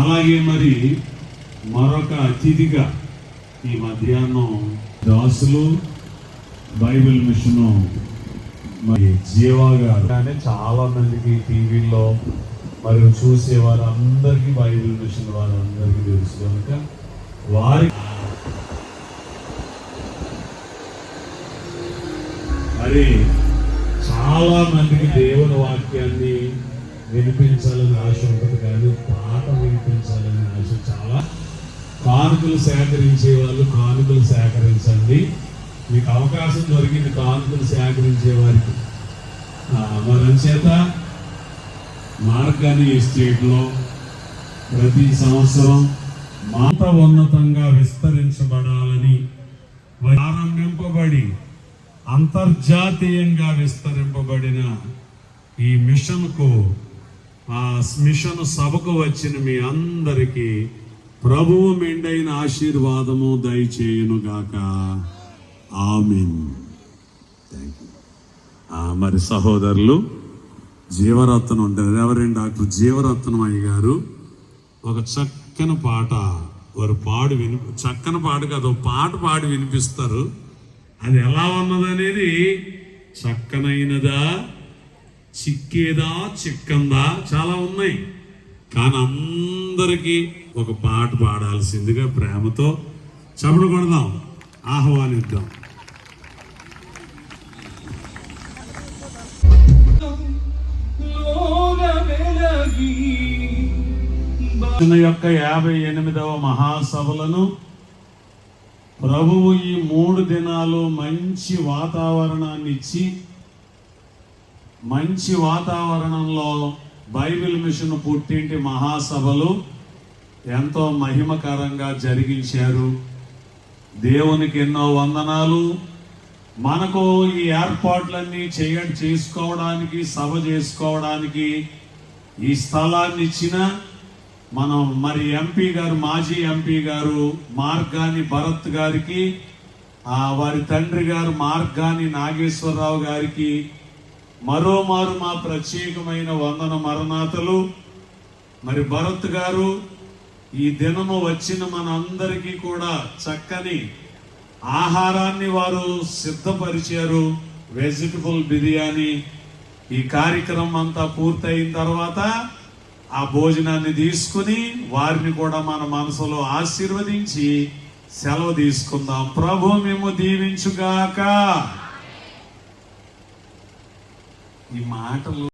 అలాగే మరి మరొక అతిథిగా ఈ మధ్యాహ్నం దాసులు బైబిల్ మిషన్ మరి జీవా గారు. కానీ చాలా మందికి టీవీలో మరి చూసే వారందరికీ బైబిల్ మిషన్ వారందరికీ తెలుసు. కనుక వారి మరి చాలా మందికి దేవుని వాక్యాన్ని వినిపించాలని ఆశ ఉంటుంది కానీ పాట వినిపించాలని ఆశ చాలా. కానుకలు సేకరించే వాళ్ళు కానుకలు సేకరించండి. మీకు అవకాశం దొరికింది కానుకలు సేకరించే వారికి. మరంచేత మార్గాన్ని స్టేట్లో మార్గాని ఎస్టేట్లో ప్రతి సంవత్సరం మాత ఉన్నతంగా విస్తరించబడాలని ప్రారంభింపబడి అంతర్జాతీయంగా విస్తరింపబడిన ఈ మిషన్కు ఆ మిషన్ సభకు వచ్చిన మీ అందరికీ ప్రభువు మెండైన ఆశీర్వాదము దయచేయునుగాక. ఆమెన్. థ్యాంక్ యూ మరి సహోదరులు జీవరత్నం ఉంటారు ఎవరండి డాక్టర్ జీవరత్నం అయ్య గారు? ఒక చక్కని పాట వారు పాడు విని చక్కని పాట కాదు ఒక పాట పాడి వినిపిస్తారు. అది ఎలా ఉన్నదనేది చక్కనైనదా? చిక్కేదా చిక్కందా చాలా ఉన్నాయి. కానీ అందరికీ ఒక పాట పాడాల్సిందిగా ప్రేమతో చప్పుడు కొడదాం ఆహ్వానిద్దాం. యొక్క యాభై ఎనిమిదవ మహాసభలను ప్రభువు ఈ మూడు దినాలు మంచి వాతావరణాన్ని ఇచ్చి మంచి వాతావరణంలో బైబిల్ మిషన్ పుట్టింటి మహాసభలు ఎంతో మహిమకరంగా జరిగించారు. దేవునికి ఎన్నో వందనాలు. మనకు ఈ ఏర్పాట్లన్నీ చేయ చేసుకోవడానికి సభ చేసుకోవడానికి ఈ స్థలాన్ని ఇచ్చిన మనం మరి ఎంపీ గారు మాజీ ఎంపీ గారు మార్గాని భరత్ గారికి వారి తండ్రి గారు మార్గాని నాగేశ్వరరావు గారికి మరోమారు మా ప్రత్యేకమైన వందన మరణాతలు. మరి భరత్ గారు ఈ దినము వచ్చిన మనందరికీ కూడా చక్కని ఆహారాన్ని వారు సిద్ధపరిచారు. వెజిటబుల్ బిర్యానీ ఈ కార్యక్రమం అంతా పూర్తయిన తర్వాత ఆ భోజనాన్ని తీసుకుని వారిని కూడా మన మనసులో ఆశీర్వదించి సెలవు తీసుకుందాం. ప్రభు మేము దీవించుగాక. ఈ మాటలు